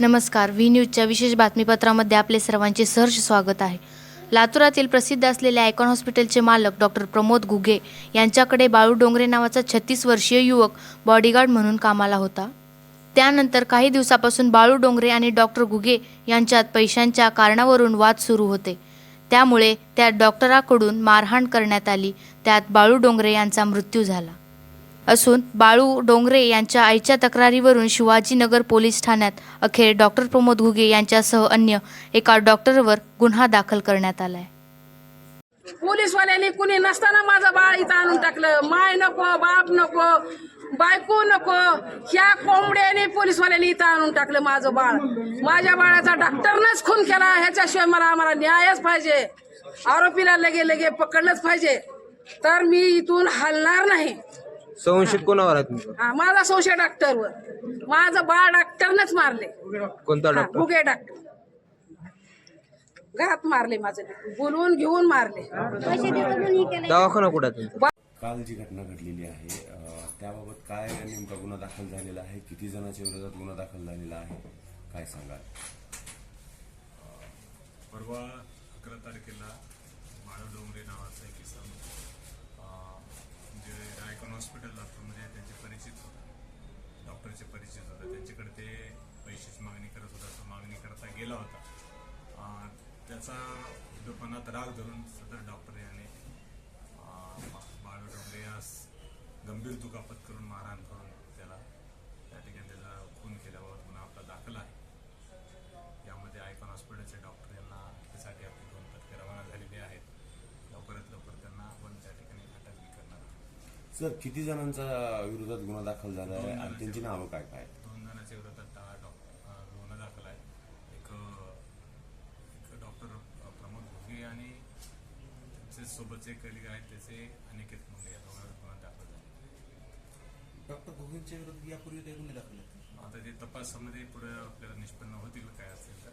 नमस्कार व्ही न्यूजच्या विशेष बातमीपत्रामध्ये आपले सर्वांचे सहर्ष स्वागत आहे. लातूरातील प्रसिद्ध असलेले आयकॉन हॉस्पिटलचे मालक डॉक्टर प्रमोद घुगे यांच्याकडे बाळू डोंगरे नावाचा छत्तीस वर्षीय युवक बॉडीगार्ड म्हणून कामाला होता. त्यानंतर काही दिवसापासून बाळू डोंगरे आणि डॉक्टर घुगे यांच्यात पैशांच्या कारणावरून वाद सुरू होते. त्यामुळे त्या डॉक्टराकडून मारहाण करण्यात आली. त्यात बाळू डोंगरे यांचा मृत्यू झाला. असून बाळू डोंगरे यांच्या आईच्या तक्रारीवरून शिवाजीनगर पोलीस ठाण्यात अखेर डॉक्टर प्रमोद घुगे यांच्यासह अन्य एका डॉक्टरवर गुन्हा दाखल करण्यात आलाय. पोलीसवाल्यांनी कुणी नसताना माझं बाळ इथं आणून टाकलं. माय नको बाप नको बायको नको. ह्या कोंबड्याने पोलीसवाल्यांनी इथं आणून टाकलं माझं बाळ. माझ्या बाळाचा डॉक्टरनंच खून केला. ह्याच्याशिवाय मला आम्हाला न्यायच पाहिजे. आरोपीला लगे लगे पकडलंच पाहिजे. तर मी इथून हलणार नाही. संशयित कोणावर आहे तुमचं? हा, माझा संशय डॉक्टरवर माझं बाळ डॉक्टरनंच मारले कोणता हा, डॉक्टर भुगे डॉक्टर घरात मारले माझं बोलवून घेऊन मारले दवाखाना कुठं आहे तुमचा? काल जी घटना घडलेली आहे अ, त्याबाबत काय नेमका गुन्हा दाखल झालेला आहे? किती जणांच्या विरोधात गुन्हा दाखल झालेला आहे? काय सांगाल? परवा अकरा तारखेला बाळू डोंगरे नावाचा एक अं, जे आयकॉन हॉस्पिटल लातूरमध्ये त्यांचे परिचित होता डॉक्टरचे परिचित होता त्यांच्याकडे ते पैशाची मागणी करत होता तो मागणी करता गेला होता. त्याचा दुपणात राग धरून सदर डॉक्टर याने बाळू डोंगरे यास गंभीर दुखापत करून मारहाण करून त्याला त्या ठिकाणी त्याचा खून केल्याबाबत गुन्हा आपला दाखल आहे. यामध्ये आयकॉन हॉस्पिटलचे डॉक्टर यांना त्यासाठी आपली दोन पथके रवाना झालेली आहेत. लवकरात लवकर त्यांना आपण त्या ठिकाणी अटक करणार. सर किती जणांचा विरोधात गुन्हा दाखल झाला आहे आणि त्यांची नावं काय काय दोन जणांच्या विरोधात दहा डॉक्टर अं, गुन्हा दाखल आहे एक अं, एक डॉक्टर प्रमोद घुगे आणि त्यांचे सोबतचे कलिग आहेत त्याचे अनिकेत मुंडे या दोघांवर गुन्हा दाखल झाले डॉक्टर घोगेंच्या विरोधात यापूर्वी काही गुन्हे दाखल आता ते तपासामध्ये पुढे आपल्याला निष्पन्न होतील काय असेल तर.